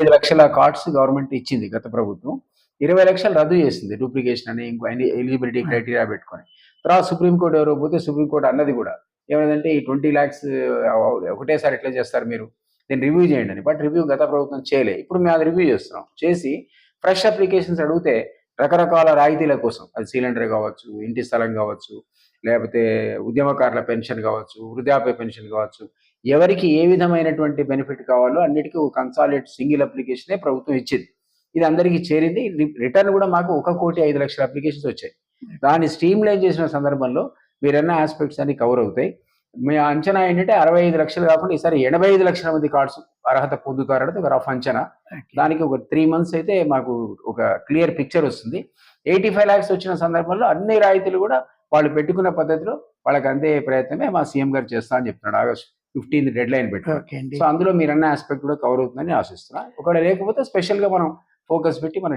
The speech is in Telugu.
ఐదు లక్షల కార్డ్స్ గవర్నమెంట్ ఇచ్చింది గత ప్రభుత్వం. ఇరవై లక్షలు రద్దు చేసింది డూప్లికేషన్ అని ఇంకో ఎలిజిబిలిటీ క్రైటీరియా పెట్టుకొని. తర్వాత సుప్రీంకోర్టు ఎవరో పోతే సుప్రీంకోర్టు అన్నది కూడా. ఏమైందంటే ఈ ట్వంటీ ల్యాక్స్ ఒకటేసారి ఎట్లా చేస్తారు మీరు? దీన్ని రివ్యూ చేయండి అని. బట్ రివ్యూ గత ప్రభుత్వం చేయలే. ఇప్పుడు మేము అది రివ్యూ చేస్తున్నాం. చేసి ఫ్రెష్ అప్లికేషన్స్ అడిగితే రకరకాల రాయితీల కోసం. అది సిలిండర్ కావచ్చు ఇంటి స్థలం కావచ్చు లేకపోతే ఉద్యమకారుల పెన్షన్ కావచ్చు వృద్ధాప్య పెన్షన్ కావచ్చు. ఎవరికి ఏ విధమైనటువంటి బెనిఫిట్ కావాలో అన్నిటికీ ఒక కన్సాలిడేట్ సింగిల్ అప్లికేషనే ప్రభుత్వం ఇచ్చింది. ఇది అందరికీ చేరింది. రి- రిటర్న్ కూడా మాకు ఒక కోటి ఐదు లక్షల అప్లికేషన్స్ వచ్చాయి. దాన్ని స్ట్రీమ్ లైన్ చేసిన సందర్భంలో మీరన్న ఆస్పెక్ట్స్ అన్ని కవర్ అవుతాయి. మీ అంచనా ఏంటంటే అరవై ఐదు లక్షలు కాకుండా ఈసారి ఎనభై ఐదు లక్షల మంది కార్డ్స్ అర్హత పొందుతారనేది ఒక రఫ్ అంచనా. దానికి ఒక త్రీ మంత్స్ అయితే మాకు ఒక క్లియర్ పిక్చర్ వస్తుంది. ఎయిటీ ఫైవ్ ల్యాక్స్ వచ్చిన సందర్భంలో అన్ని రాయితీలు కూడా వాళ్ళు పెట్టుకున్న పద్ధతిలో వాళ్ళకి అందే ప్రయత్నమే మా సీఎం గారు చేస్తా అని చెప్తున్నాడు. ఆగస్ట్ ఫిఫ్టీన్త్ డెడ్ లైన్ పెట్టి ఓకే అండి. సో అందులో మీరు అన్న ఆస్పెక్ట్ కూడా కవర్ అవుతుందని ఆశిస్తున్నా. ఒకవేళ లేకపోతే స్పెషల్గా మనం ఫోకస్ పెట్టి మన